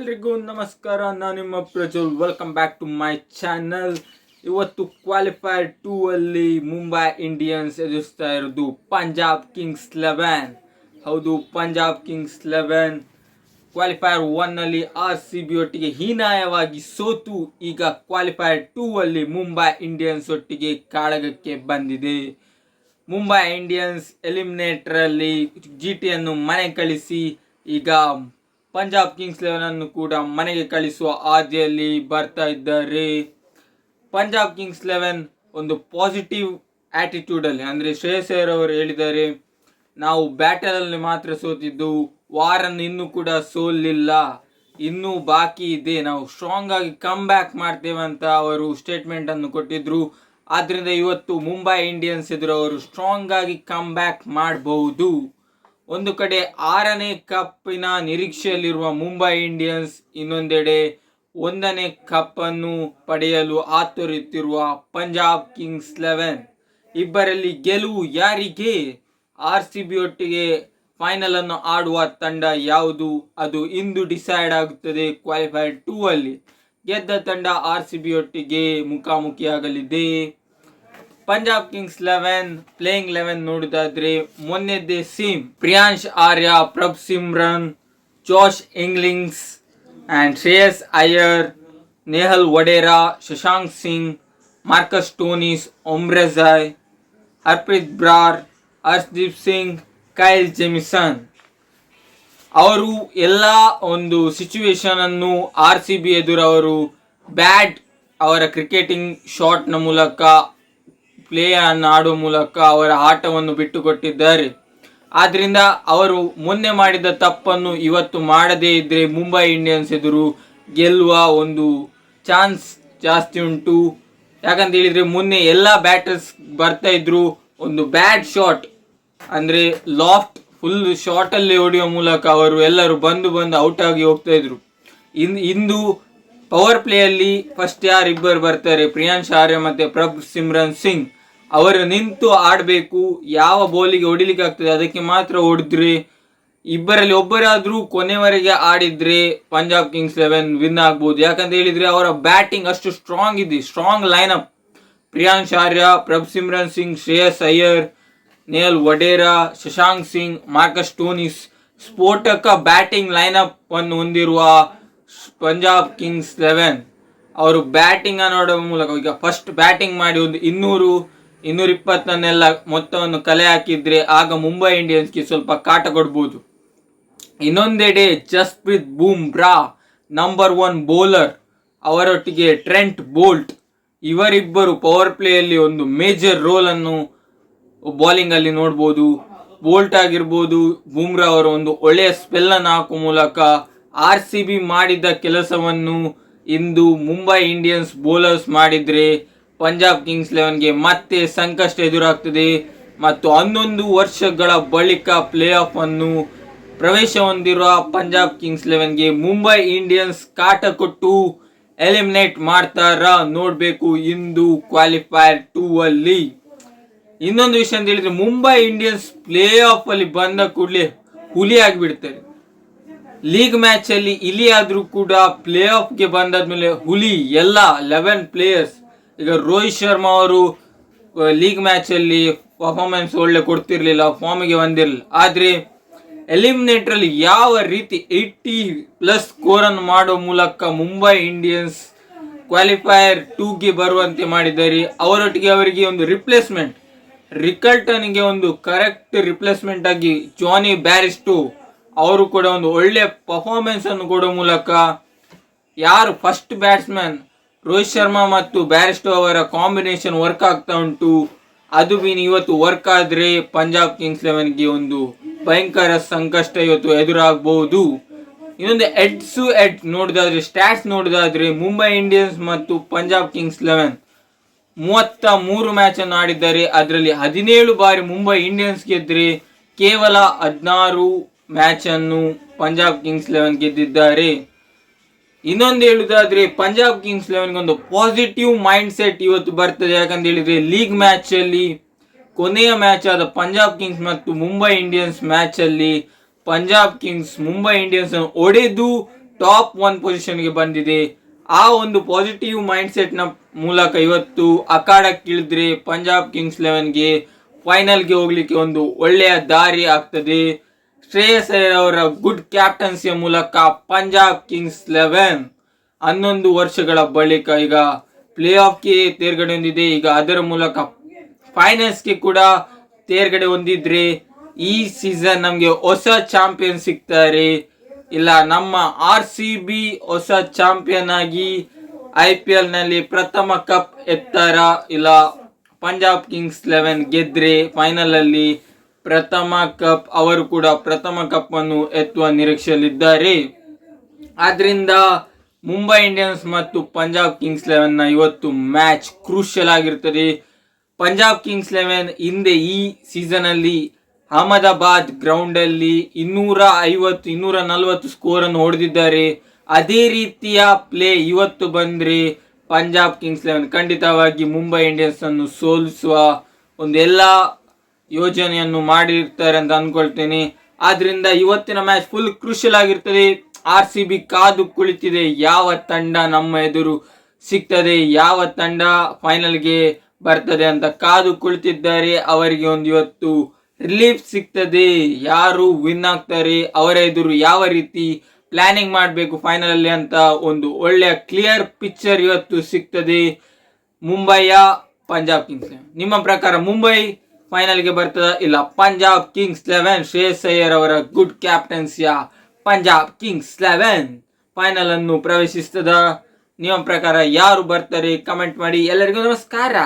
ಎಲ್ರಿಗೂ ನಮಸ್ಕಾರ, ನಾನು ನಿಮ್ಮ Prajol welcome back to my channel ಇವತ್ತು ಕ್ವಾಲಿಫೈರ್ ಟೂ ಅಲ್ಲಿ ಮುಂಬೈ ಇಂಡಿಯನ್ಸ್ ಎದುರಿಸ್ತಾ ಇರೋದು ಪಂಜಾಬ್ ಕಿಂಗ್ಸ್ ಲೆವೆನ್ ಹೌದು ಪಂಜಾಬ್ ಕಿಂಗ್ಸ್ ಲೆವೆನ್ ಕ್ವಾಲಿಫೈರ್ ಒನ್ನಲ್ಲಿ ಆರ್ ಸಿ ಬಿ ಒಟ್ಟಿಗೆ ಹೀನಾಯವಾಗಿ ಸೋತು. ಈಗ ಕ್ವಾಲಿಫೈರ್ ಟೂ ಅಲ್ಲಿ ಮುಂಬೈ ಇಂಡಿಯನ್ಸ್ ಒಟ್ಟಿಗೆ ಕಾಳಗಕ್ಕೆ ಬಂದಿದೆ. ಮುಂಬೈ ಇಂಡಿಯನ್ಸ್ ಎಲಿಮಿನೇಟರ್ ಅಲ್ಲಿ ಜಿ ಟಿಯನ್ನು ಮನೆ ಕಳಿಸಿ. ಈಗ ಪಂಜಾಬ್ ಕಿಂಗ್ಸ್ ಲೆವೆನ್ ಅನ್ನು ಕೂಡ ಮನೆಗೆ ಕಳಿಸುವ ಆದಿಯಲ್ಲಿ ಬರ್ತಾ ಇದ್ದಾರೆ. ಪಂಜಾಬ್ ಕಿಂಗ್ಸ್ ಲೆವೆನ್ ಒಂದು ಪಾಸಿಟಿವ್ ಆಟಿಟ್ಯೂಡ್ ಅಲ್ಲಿ, ಅಂದ್ರೆ ಶ್ರೇಯಸ್ ಅವರು ಹೇಳಿದ್ದಾರೆ, ನಾವು ಬ್ಯಾಟಲ್ ಅಲ್ಲಿ ಮಾತ್ರ ಸೋತಿದ್ದು, ವಾರನ್ನು ಇನ್ನೂ ಕೂಡ ಸೋಲಿಲ್ಲ, ಇನ್ನೂ ಬಾಕಿ ಇದೆ, ನಾವು ಸ್ಟ್ರಾಂಗ್ ಆಗಿ ಕಮ್ ಬ್ಯಾಕ್ ಮಾಡ್ತೇವೆ ಅಂತ ಅವರು ಸ್ಟೇಟ್ಮೆಂಟ್ ಅನ್ನು ಕೊಟ್ಟಿದ್ರು. ಆದ್ರಿಂದ ಇವತ್ತು ಮುಂಬೈ ಇಂಡಿಯನ್ಸ್ ಎದುರು ಅವರು ಸ್ಟ್ರಾಂಗ್ ಆಗಿ ಕಮ್ ಬ್ಯಾಕ್ ಮಾಡಬಹುದು ಒಂದು ಕಡೆ ಆರನೇ ಕಪ್ಪಿನ ನಿರೀಕ್ಷೆಯಲ್ಲಿರುವ ಮುಂಬೈ ಇಂಡಿಯನ್ಸ್ ಇನ್ನೊಂದೆಡೆ ಒಂದನೇ ಕಪ್ ಅನ್ನು ಪಡೆಯಲು ಆತುರಿತಿರುವ ಪಂಜಾಬ್ ಕಿಂಗ್ಸ್ ಲೆವೆನ್. ಇಬ್ಬರಲ್ಲಿ ಗೆಲುವು ಯಾರಿಗೆ? ಆರ್ ಸಿ ಬಿ ಒಟ್ಟಿಗೆ ಫೈನಲ್ ಅನ್ನು ಆಡುವ ತಂಡ ಯಾವುದು? ಅದು ಇಂದು ಡಿಸೈಡ್ ಆಗುತ್ತದೆ ಕ್ವಾಲಿಫೈ ಟೂ ಅಲ್ಲಿ. ಗೆದ್ದ ತಂಡ ಆರ್ ಸಿ ಬಿ ಒಟ್ಟಿಗೆ ಮುಖಾಮುಖಿಯಾಗಲಿದೆ. Punjab kings eleven, playing eleven ನೋಡಿದಾದ್ರೆ ಮೊನ್ನೆ sim. Priyansh Arya, Prabh Simran, Josh Inglis and Shreyas Iyer, Nehal Wadhera, Shashank Singh, Marcus Stoinis Omarzai Harpreet Brar, Harshdeep Singh, Kyle Jamieson. ಅವರು ಎಲ್ಲ ಒಂದು situation ಅನ್ನು R C B ಎದುರವರು bat ಅವರ cricketing ಶಾಟ್ನ ಮೂಲಕ play ಅನ್ನು ಆಡುವ ಮೂಲಕ ಅವರ ಆಟವನ್ನು ಬಿಟ್ಟುಕೊಟ್ಟಿದ್ದಾರೆ. ಆದ್ದರಿಂದ ಅವರು ಮೊನ್ನೆ ಮಾಡಿದ ತಪ್ಪನ್ನು ಇವತ್ತು ಮಾಡದೇ ಇದ್ದರೆ ಮುಂಬೈ ಇಂಡಿಯನ್ಸ್ ಎದುರು ಗೆಲ್ಲುವ ಒಂದು ಚಾನ್ಸ್ ಜಾಸ್ತಿ ಉಂಟು. ಯಾಕಂತ ಹೇಳಿದ್ರೆ ಮೊನ್ನೆ ಎಲ್ಲ ಬ್ಯಾಟರ್ಸ್ ಬರ್ತಾ ಇದ್ರು ಒಂದು ಬ್ಯಾಡ್ ಶಾಟ್ ಅಂದ್ರೆ ಲಾಫ್ಟ್ ಫುಲ್ ಶಾರ್ಟ್ ಅಲ್ಲಿ ಹೊಡೆಯುವ ಮೂಲಕ ಅವರು ಎಲ್ಲರೂ ಬಂದು ಬಂದು ಔಟ್ ಆಗಿ ಹೋಗ್ತಾ ಇದ್ರು. ಇಂದು ಪವರ್ ಪ್ಲೇಯಲ್ಲಿ ಫಸ್ಟ್ ಯಾರಿಬ್ಬರು ಬರ್ತಾರೆ? ಪ್ರಿಯಾಂಶ್ ಆರ್ಯ ಮತ್ತೆ ಪ್ರಭ್ ಸಿಮ್ರನ್ ಸಿಂಗ್. ಅವರು ನಿಂತು ಆಡಬೇಕು, ಯಾವ ಬೋಲಿಗೆ ಹೊಡಿಲಿಕ್ಕೆ ಆಗ್ತದೆ ಅದಕ್ಕೆ ಮಾತ್ರ ಹೊಡೆದ್ರೆ, ಇಬ್ಬರಲ್ಲಿ ಒಬ್ಬರಾದರೂ ಕೊನೆವರೆಗೆ ಆಡಿದ್ರೆ ಪಂಜಾಬ್ ಕಿಂಗ್ಸ್ ಲೆವೆನ್ ವಿನ್ ಆಗ್ಬೋದು. ಯಾಕಂತ ಹೇಳಿದ್ರೆ ಅವರ ಬ್ಯಾಟಿಂಗ್ ಅಷ್ಟು ಸ್ಟ್ರಾಂಗ್ ಇದೆ strong line up Priyansh Arya Prabh Simran Singh, Shreyas Iyer, Nehal Wadhera, Shashank Singh, Marcus Stoinis ಸ್ಫೋಟಕ ಬ್ಯಾಟಿಂಗ್ ಲೈನಪ್ ಅನ್ನು ಹೊಂದಿರುವ ಪಂಜಾಬ್ ಕಿಂಗ್ಸ್ ಲೆವೆನ್ ಅವರು ಬ್ಯಾಟಿಂಗ್ ನೋಡುವ ಮೂಲಕ, ಈಗ ಫಸ್ಟ್ ಬ್ಯಾಟಿಂಗ್ ಮಾಡಿ ಒಂದು ಇನ್ನೂರು ಇನ್ನೂರ ಇಪ್ಪತ್ತನ್ನೆಲ್ಲ ಮೊತ್ತವನ್ನು ಕಲೆ ಹಾಕಿದ್ರೆ ಆಗ ಮುಂಬೈ ಇಂಡಿಯನ್ಸ್ಗೆ ಸ್ವಲ್ಪ ಕಾಟ ಕೊಡ್ಬೋದು. ಇನ್ನೊಂದೆಡೆ Jasprit Bumrah, number one bowler, ಅವರೊಟ್ಟಿಗೆ ಟ್ರೆಂಟ್ ಬೋಲ್ಟ್, ಇವರಿಬ್ಬರು ಪವರ್ ಪ್ಲೇಯಲ್ಲಿ ಒಂದು ಮೇಜರ್ ರೋಲನ್ನು ಬೌಲಿಂಗಲ್ಲಿ ನೋಡ್ಬೋದು. ಬೋಲ್ಟ್ ಆಗಿರ್ಬೋದು, ಬೂಮ್ರಾ ಅವರು ಒಂದು ಒಳ್ಳೆಯ ಸ್ಪೆಲ್ಲನ್ನು ಹಾಕುವ ಮೂಲಕ ಆರ್ ಸಿ ಬಿ ಮಾಡಿದ ಕೆಲಸವನ್ನು ಇಂದು ಮುಂಬೈ ಇಂಡಿಯನ್ಸ್ ಬೌಲರ್ಸ್ ಮಾಡಿದ್ರೆ ಪಂಜಾಬ್ ಕಿಂಗ್ಸ್ ಲೆವೆನ್ಗೆ ಮತ್ತೆ ಸಂಕಷ್ಟ ಎದುರಾಗ್ತದೆ ಮತ್ತು ಹನ್ನೊಂದು ವರ್ಷಗಳ ಬಳಿಕ ಪ್ಲೇ ಆಫ್ ಅನ್ನು ಪ್ರವೇಶ ಹೊಂದಿರುವ ಪಂಜಾಬ್ ಕಿಂಗ್ಸ್ ಲೆವೆನ್ಗೆ ಮುಂಬೈ ಇಂಡಿಯನ್ಸ್ ಕಾಟ ಕೊಟ್ಟು ಎಲಿಮಿನೇಟ್ ಮಾಡ್ತಾರ ನೋಡಬೇಕು ಇಂದು ಕ್ವಾಲಿಫೈರ್ ಟೂ ಅಲ್ಲಿ ಇನ್ನೊಂದು ವಿಷಯ ಅಂತ ಹೇಳಿದ್ರೆ ಮುಂಬೈ ಇಂಡಿಯನ್ಸ್ ಪ್ಲೇ ಆಫ್ ಅಲ್ಲಿ ಬಂದ ಕೂಡಲೇ ಹುಲಿ ಆಗಿಬಿಡ್ತಾರೆ ಲೀಗ್ ಮ್ಯಾಚ್ ಅಲ್ಲಿ ಇಲಿ ಆದ್ರೂ ಕೂಡ ಪ್ಲೇ ಆಫ್ಗೆ ಬಂದಾದ್ಮೇಲೆ ಹುಲಿ ಎಲ್ಲ ಲೆವೆನ್ ಪ್ಲೇಯರ್ಸ್ ಈಗ ರೋಹಿತ್ ಶರ್ಮಾ ಅವರು ಲೀಗ್ ಮ್ಯಾಚ್ ಅಲ್ಲಿ ಪರ್ಫಾರ್ಮೆನ್ಸ್ ಒಳ್ಳೆ ಕೊಡ್ತಿರ್ಲಿಲ್ಲ ಫಾರ್ಮಿಗೆ ಬಂದಿರಲಿಲ್ಲ. ಆದ್ರೆ ಎಲಿಮಿನೇಟ್ರಲ್ಲಿ ಯಾವ ರೀತಿ ಏಯ್ಟಿ ಪ್ಲಸ್ ಸ್ಕೋರ್ ಅನ್ನು ಮಾಡೋ ಮೂಲಕ ಮುಂಬೈ ಇಂಡಿಯನ್ಸ್ ಕ್ವಾಲಿಫೈಯರ್ ಟೂಗೆ ಬರುವಂತೆ ಮಾಡಿದ್ದಾರೆ. ಅವರೊಟ್ಟಿಗೆ ಅವರಿಗೆ ಒಂದು ರಿಪ್ಲೇಸ್ಮೆಂಟ್ ರಿಕಲ್ಟನ್ಗೆ ಒಂದು ಕರೆಕ್ಟ್ ರಿಪ್ಲೇಸ್ಮೆಂಟ್ ಆಗಿ ಜಾನಿ ಬ್ಯಾರಿಸ್ಟು ಅವರು ಕೂಡ ಒಂದು ಒಳ್ಳೆ ಪರ್ಫಾರ್ಮೆನ್ಸನ್ನು ಕೊಡುವ ಮೂಲಕ ಯಾರು ಫಸ್ಟ್ ಬ್ಯಾಟ್ಸ್ಮನ್ ರೋಹಿತ್ ಶರ್ಮಾ ಮತ್ತು ಬ್ಯಾರಿಸ್ಟೋ ಅವರ ಕಾಂಬಿನೇಷನ್ ವರ್ಕ್ ಆಗ್ತಾ ಉಂಟು. ಅದು ಬಿನ್ ಇವತ್ತು ವರ್ಕ್ ಆದರೆ ಪಂಜಾಬ್ ಕಿಂಗ್ಸ್ ಲೆವೆನ್ಗೆ ಒಂದು ಭಯಂಕರ ಸಂಕಷ್ಟ ಇವತ್ತು ಎದುರಾಗಬಹುದು ಇನ್ನೊಂದು ಎಡ್ಸು ಎಡ್ ನೋಡಿದಾದ್ರೆ, ಸ್ಟ್ಯಾಟ್ಸ್ ನೋಡಿದಾದ್ರೆ ಮುಂಬೈ ಇಂಡಿಯನ್ಸ್ ಮತ್ತು ಪಂಜಾಬ್ ಕಿಂಗ್ಸ್ ಲೆವೆನ್. ಮೂವತ್ತ ಮೂರು ಮ್ಯಾಚನ್ನು ಆಡಿದ್ದಾರೆ. ಅದರಲ್ಲಿ ಹದಿನೇಳು ಬಾರಿ ಮುಂಬೈ ಇಂಡಿಯನ್ಸ್ ಗೆದ್ದರೆ ಕೇವಲ ಹದಿನಾರು ಮ್ಯಾಚನ್ನು ಪಂಜಾಬ್ ಕಿಂಗ್ಸ್ ಲೆವೆನ್ ಗೆದ್ದಿದ್ದಾರೆ. ಇನ್ನೊಂದು ಹೇಳುದಾದ್ರೆ, ಪಂಜಾಬ್ ಕಿಂಗ್ಸ್ ಲೆವೆನ್ಗೆ ಒಂದು ಪಾಸಿಟಿವ್ ಮೈಂಡ್ ಸೆಟ್ ಇವತ್ತು ಬರ್ತದೆ. ಯಾಕಂತ ಹೇಳಿದ್ರೆ ಲೀಗ್ ಮ್ಯಾಚ್ ಅಲ್ಲಿ, ಕೊನೆಯ ಮ್ಯಾಚ್ ಆದ ಪಂಜಾಬ್ ಕಿಂಗ್ಸ್ ಮತ್ತು ಮುಂಬೈ ಇಂಡಿಯನ್ಸ್ ಮ್ಯಾಚ್ ಅಲ್ಲಿ ಪಂಜಾಬ್ ಕಿಂಗ್ಸ್ ಮುಂಬೈ ಇಂಡಿಯನ್ಸ್ ಒಡೆದು ಟಾಪ್ ಒನ್ ಪೊಸಿಷನ್ಗೆ ಬಂದಿದೆ. ಆ ಒಂದು ಪಾಸಿಟಿವ್ ಮೈಂಡ್ ಸೆಟ್ನ ಮೂಲಕ ಇವತ್ತು ಅಖಾಡಕ್ಕಿಳಿದ್ರೆ ಪಂಜಾಬ್ ಕಿಂಗ್ಸ್ ಲೆವೆನ್ಗೆ ಫೈನಲ್ಗೆ ಹೋಗ್ಲಿಕ್ಕೆ ಒಂದು ಒಳ್ಳೆಯ ದಾರಿ ಆಗ್ತದೆ. ಶ್ರೇಯಸ್ ಅವರ ಗುಡ್ ಕ್ಯಾಪ್ಟನ್ಸಿಯ ಮೂಲಕ ಪಂಜಾಬ್ ಕಿಂಗ್ಸ್ ಲೆವೆನ್ ಹನ್ನೊಂದು ವರ್ಷಗಳ ಬಳಿಕ ಈಗ ಪ್ಲೇ ಆಫ್ಗೆ ತೇರ್ಗಡೆ ಹೊಂದಿದೆ. ಈಗ ಅದರ ಮೂಲಕ ಫೈನಲ್ಸ್ಗೆ ಕೂಡ ತೇರ್ಗಡೆ ಹೊಂದಿದ್ರೆ ಈ ಸೀಸನ್ ನಮಗೆ ಹೊಸ ಚಾಂಪಿಯನ್ ಸಿಗ್ತಾರೆ. ಇಲ್ಲ, ನಮ್ಮ ಆರ್ ಸಿ ಬಿ ಹೊಸ ಚಾಂಪಿಯನ್ ಆಗಿ ಐ ಪಿ ಎಲ್ನಲ್ಲಿ ಪ್ರಥಮ ಕಪ್ ಎತ್ತಾರ. ಇಲ್ಲ, ಪಂಜಾಬ್ ಕಿಂಗ್ಸ್ ಲೆವೆನ್ ಗೆದ್ರೆ ಫೈನಲ್ ಅಲ್ಲಿ ಪ್ರಥಮ ಕಪ್ ಅವರು ಕೂಡ ಪ್ರಥಮ ಕಪ್ ಅನ್ನು ಎತ್ತುವ ನಿರೀಕ್ಷೆಯಲ್ಲಿದ್ದಾರೆ. ಆದ್ರಿಂದ ಮುಂಬೈ ಇಂಡಿಯನ್ಸ್ ಮತ್ತು ಪಂಜಾಬ್ ಕಿಂಗ್ಸ್ ಲೆವೆನ್ನ ಇವತ್ತು ಮ್ಯಾಚ್ ಕ್ರೂಷಿಯಲ್ ಆಗಿರ್ತದೆ ಪಂಜಾಬ್ ಕಿಂಗ್ಸ್ ಲೆವೆನ್ ಹಿಂದೆ ಈ ಸೀಸನ್ ಅಲ್ಲಿ ಅಹಮದಾಬಾದ್ ಗ್ರೌಂಡ್ ಅಲ್ಲಿ ಇನ್ನೂರ ಐವತ್ತು, ಇನ್ನೂರ ನಲವತ್ತು ಸ್ಕೋರ್ ಅನ್ನು ಹೊಡೆದಿದ್ದಾರೆ. ಅದೇ ರೀತಿಯ ಪ್ಲೇ ಇವತ್ತು ಬಂದ್ರೆ ಪಂಜಾಬ್ ಕಿಂಗ್ಸ್ ಲೆವೆನ್ ಖಂಡಿತವಾಗಿ ಮುಂಬೈ ಇಂಡಿಯನ್ಸ್ ಅನ್ನು ಸೋಲಿಸುವ ಒಂದು ಎಲ್ಲ ಯೋಜನೆಯನ್ನು ಮಾಡಿರ್ತಾರೆ ಅಂತ ಅನ್ಕೊಳ್ತೇನೆ. ಆದ್ರಿಂದ ಇವತ್ತಿನ ಮ್ಯಾಚ್ ಫುಲ್ ಕ್ರೂಷಿಯಲ್ ಆಗಿರ್ತದೆ. ಆರ್ ಸಿ ಬಿ ಕಾದು ಕುಳಿತಿದೆ. ಯಾವ ತಂಡ ನಮ್ಮ ಎದುರು ಸಿಗ್ತದೆ? ಯಾವ ತಂಡ ಫೈನಲ್ಗೆ ಬರ್ತದೆ ಅಂತ ಕಾದು ಕುಳಿತಿದ್ದಾರೆ. ಅವರಿಗೆ ಒಂದು ಇವತ್ತು ರಿಲೀಫ್ ಸಿಗ್ತದೆ. ಯಾರು ವಿನ್ ಆಗ್ತಾರೆ? ಅವರ ಎದುರು ಯಾವ ರೀತಿ ಪ್ಲಾನಿಂಗ್ ಮಾಡಬೇಕು ಫೈನಲ್ ಅಲ್ಲಿ ಅಂತ ಒಂದು ಒಳ್ಳೆಯ ಕ್ಲಿಯರ್ ಪಿಕ್ಚರ್ ಇವತ್ತು ಸಿಗ್ತದೆ. ಮುಂಬೈಯ ಪಂಜಾಬ್ ಕಿಂಗ್ಸ್. ನಿಮ್ಮ ಪ್ರಕಾರ ಮುಂಬೈ ಫೈನಲ್ಗೆ ಬರ್ತದ ಇಲ್ಲ ಪಂಜಾಬ್ ಕಿಂಗ್ಸ್ ಲೆವೆನ್ ಶ್ರೇಯಸ್ ಅಯ್ಯರ್ ಅವರ ಗುಡ್ ಕ್ಯಾಪ್ಟನ್ಸಿಯ ಪಂಜಾಬ್ ಕಿಂಗ್ಸ್ ಲೆವೆನ್ ಫೈನಲ್ ಅನ್ನು ಪ್ರವೇಶಿಸ್ತದ. ನಿಯಮ ಪ್ರಕಾರ ಯಾರು ಬರ್ತಾರೆ ಕಮೆಂಟ್ ಮಾಡಿ. ಎಲ್ಲರಿಗೂ ನಮಸ್ಕಾರ.